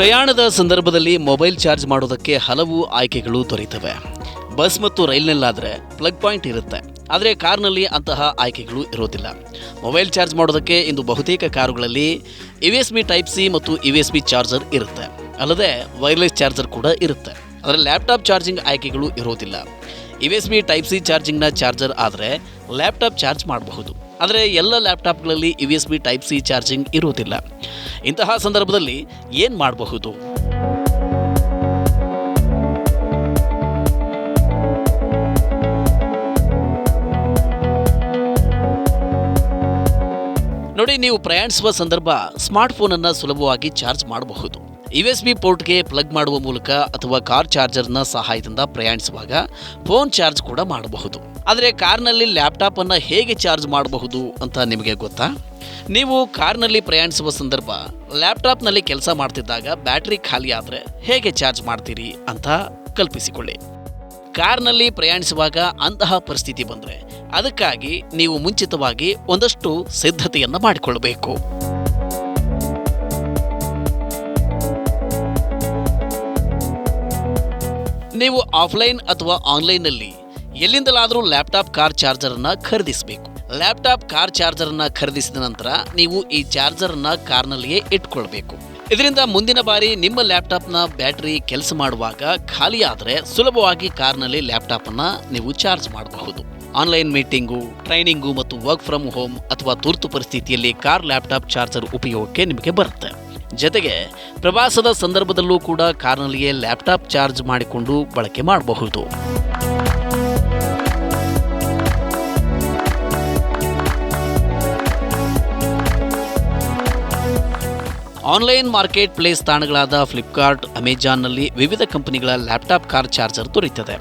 ಪ್ರಯಾಣದ ಸಂದರ್ಭದಲ್ಲಿ mobile charge ಮಾಡೋದಕ್ಕೆ ಹಲವು ಆಯ್ಕೆಗಳು ದೊರೆಯುತ್ತವೆ. ಬಸ್ ಮತ್ತು ರೈಲ್ನಲ್ಲಾದರೆ ಪ್ಲಗ್ ಪಾಯಿಂಟ್ ಇರುತ್ತೆ. ಆದರೆ ಕಾರ್ನಲ್ಲಿ ಅಂತಹ ಆಯ್ಕೆಗಳು ಇರೋದಿಲ್ಲ. ಮೊಬೈಲ್ ಚಾರ್ಜ್ ಮಾಡೋದಕ್ಕೆ ಇಂದು ಬಹುತೇಕ ಕಾರುಗಳಲ್ಲಿ E S B type C ಮತ್ತು ಇ ಎಸ್ ಬಿ ಚಾರ್ಜರ್ ಇರುತ್ತೆ. ಅಲ್ಲದೆ ವೈರ್ಲೆಸ್ ಚಾರ್ಜರ್ ಕೂಡ ಇರುತ್ತೆ. ಆದರೆ ಲ್ಯಾಪ್ಟಾಪ್ ಚಾರ್ಜಿಂಗ್ ಆಯ್ಕೆಗಳು ಇರೋದಿಲ್ಲ. E S B type C ಚಾರ್ಜಿಂಗ್ನ charger ಆದರೆ ಲ್ಯಾಪ್ಟಾಪ್ ಚಾರ್ಜ್ ಮಾಡಬಹುದು. ಆದರೆ ಎಲ್ಲ ಲ್ಯಾಪ್ಟಾಪ್ಗಳಲ್ಲಿ U S B type C charging ಇರುವುದಿಲ್ಲ ಇಂತಹ ಸಂದರ್ಭದಲ್ಲಿ ಏನು ಮಾಡಬಹುದು? ನೋಡಿ, ನೀವು ಪ್ರಯಾಣಿಸುವ ಸಂದರ್ಭ ಸ್ಮಾರ್ಟ್ಫೋನನ್ನು ಸುಲಭವಾಗಿ ಚಾರ್ಜ್ ಮಾಡಬಹುದು. ಯು ಎಸ್ ಬಿ ಪೋರ್ಟ್ಗೆ ಪ್ಲಗ್ ಮಾಡುವ ಮೂಲಕ ಅಥವಾ ಕಾರ್ ಚಾರ್ಜರ್ನ ಸಹಾಯದಿಂದ ಪ್ರಯಾಣಿಸುವಾಗ ಫೋನ್ ಚಾರ್ಜ್ ಕೂಡ ಮಾಡಬಹುದು. ಆದರೆ, ಕಾರ್ನಲ್ಲಿ ಲ್ಯಾಪ್ಟಾಪನ್ನು ಹೇಗೆ ಚಾರ್ಜ್ ಮಾಡಬಹುದು ಅಂತ ನಿಮಗೆ ಗೊತ್ತಾ? ನೀವು ಕಾರ್ನಲ್ಲಿ ಪ್ರಯಾಣಿಸುವ ಸಂದರ್ಭ, ಲ್ಯಾಪ್ಟಾಪ್ನಲ್ಲಿ ಕೆಲಸ ಮಾಡ್ತಿದ್ದಾಗ ಬ್ಯಾಟ್ರಿ ಖಾಲಿ ಆದರೆ ಹೇಗೆ ಚಾರ್ಜ್ ಮಾಡ್ತೀರಿ ಅಂತ ಕಲ್ಪಿಸಿಕೊಳ್ಳಿ. ಕಾರ್ನಲ್ಲಿ ಪ್ರಯಾಣಿಸುವಾಗ ಅಂತಹ ಪರಿಸ್ಥಿತಿ ಬಂದರೆ ಅದಕ್ಕಾಗಿ ನೀವು ಮುಂಚಿತವಾಗಿ ಒಂದಷ್ಟು ಸಿದ್ಧತೆಯನ್ನು ಮಾಡಿಕೊಳ್ಳಬೇಕು. ನೀವು ಆಫ್ಲೈನ್ ಅಥವಾ ಆನ್ಲೈನ್ನಲ್ಲಿ ಎಲ್ಲಿಂದಲಾದರೂ ಲ್ಯಾಪ್ಟಾಪ್ ಕಾರ್ ಚಾರ್ಜರನ್ನು ಖರೀದಿಸಬೇಕು. ಲ್ಯಾಪ್ಟಾಪ್ ಕಾರ್ ಚಾರ್ಜರನ್ನು ಖರೀದಿಸಿದ ನಂತರ ನೀವು ಈ ಚಾರ್ಜರನ್ನು ಕಾರ್ನಲ್ಲಿಯೇ ಇಟ್ಕೊಳ್ಬೇಕು. ಇದರಿಂದ ಮುಂದಿನ ಬಾರಿ ನಿಮ್ಮ ಲ್ಯಾಪ್ಟಾಪ್ನ ಬ್ಯಾಟರಿ ಕೆಲಸ ಮಾಡುವಾಗ ಖಾಲಿಯಾದರೆ ಸುಲಭವಾಗಿ ಕಾರ್ನಲ್ಲಿ ಲ್ಯಾಪ್ಟಾಪನ್ನು ನೀವು ಚಾರ್ಜ್ ಮಾಡಬಹುದು. ಆನ್ಲೈನ್ ಮೀಟಿಂಗು, ಟ್ರೈನಿಂಗು ಮತ್ತು ವರ್ಕ್ ಫ್ರಮ್ ಹೋಮ್ ಅಥವಾ ತುರ್ತು ಪರಿಸ್ಥಿತಿಯಲ್ಲಿ ಕಾರ್ ಲ್ಯಾಪ್ಟಾಪ್ ಚಾರ್ಜರ್ ಉಪಯೋಗಕ್ಕೆ ನಿಮಗೆ ಬರುತ್ತೆ. ಜೊತೆಗೆ ಪ್ರವಾಸದ ಸಂದರ್ಭದಲ್ಲೂ ಕೂಡ ಕಾರ್ನಲ್ಲಿಯೇ ಲ್ಯಾಪ್ಟಾಪ್ ಚಾರ್ಜ್ ಮಾಡಿಕೊಂಡು ಬಳಕೆ ಮಾಡಬಹುದು. ಆನ್ಲೈನ್ ಮಾರ್ಕೆಟ್ ಪ್ಲೇಸ್ ತಾಣಗಳಾದ ಫ್ಲಿಪ್ಕಾರ್ಟ್, ಅಮೆಜಾನ್ನಲ್ಲಿ ವಿವಿಧ ಕಂಪನಿಗಳ ಲ್ಯಾಪ್ಟಾಪ್ ಕಾರ್ ಚಾರ್ಜರ್ ದೊರೆಯುತ್ತದೆ.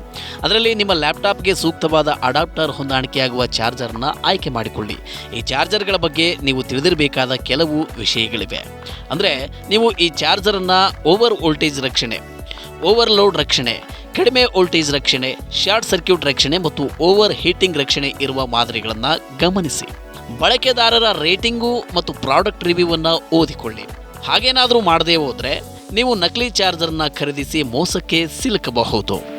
ಅದರಲ್ಲಿ ನಿಮ್ಮ ಲ್ಯಾಪ್ಟಾಪ್ಗೆ ಸೂಕ್ತವಾದ ಅಡಾಪ್ಟರ್ ಹೊಂದಾಣಿಕೆಯಾಗುವ ಚಾರ್ಜರ್ನ ಆಯ್ಕೆ ಮಾಡಿಕೊಳ್ಳಿ. ಈ ಚಾರ್ಜರ್ಗಳ ಬಗ್ಗೆ ನೀವು ತಿಳಿದಿರಬೇಕಾದ ಕೆಲವು ವಿಷಯಗಳಿವೆ. ಅಂದರೆ, ನೀವು ಈ ಚಾರ್ಜರನ್ನು ಓವರ್ ವೋಲ್ಟೇಜ್ ರಕ್ಷಣೆ ಓವರ್ಲೋಡ್ ರಕ್ಷಣೆ, ಕಡಿಮೆ ವೋಲ್ಟೇಜ್ ರಕ್ಷಣೆ, ಶಾರ್ಟ್ ಸರ್ಕ್ಯೂಟ್ ರಕ್ಷಣೆ ಮತ್ತು ಓವರ್ ಹೀಟಿಂಗ್ ರಕ್ಷಣೆ ಇರುವ ಮಾದರಿಗಳನ್ನು ಗಮನಿಸಿ. ಬಳಕೆದಾರರ ರೇಟಿಂಗು ಮತ್ತು ಪ್ರಾಡಕ್ಟ್ ರಿವ್ಯೂವನ್ನು ಓದಿಕೊಳ್ಳಿ. ಹಾಗೇನಾದರೂ ಮಾಡದೇ ಹೋದರೆ ನೀವು ನಕಲಿ ಚಾರ್ಜರ್ನ ಖರೀದಿಸಿ ಮೋಸಕ್ಕೆ ಸಿಲುಕಬಹುದು.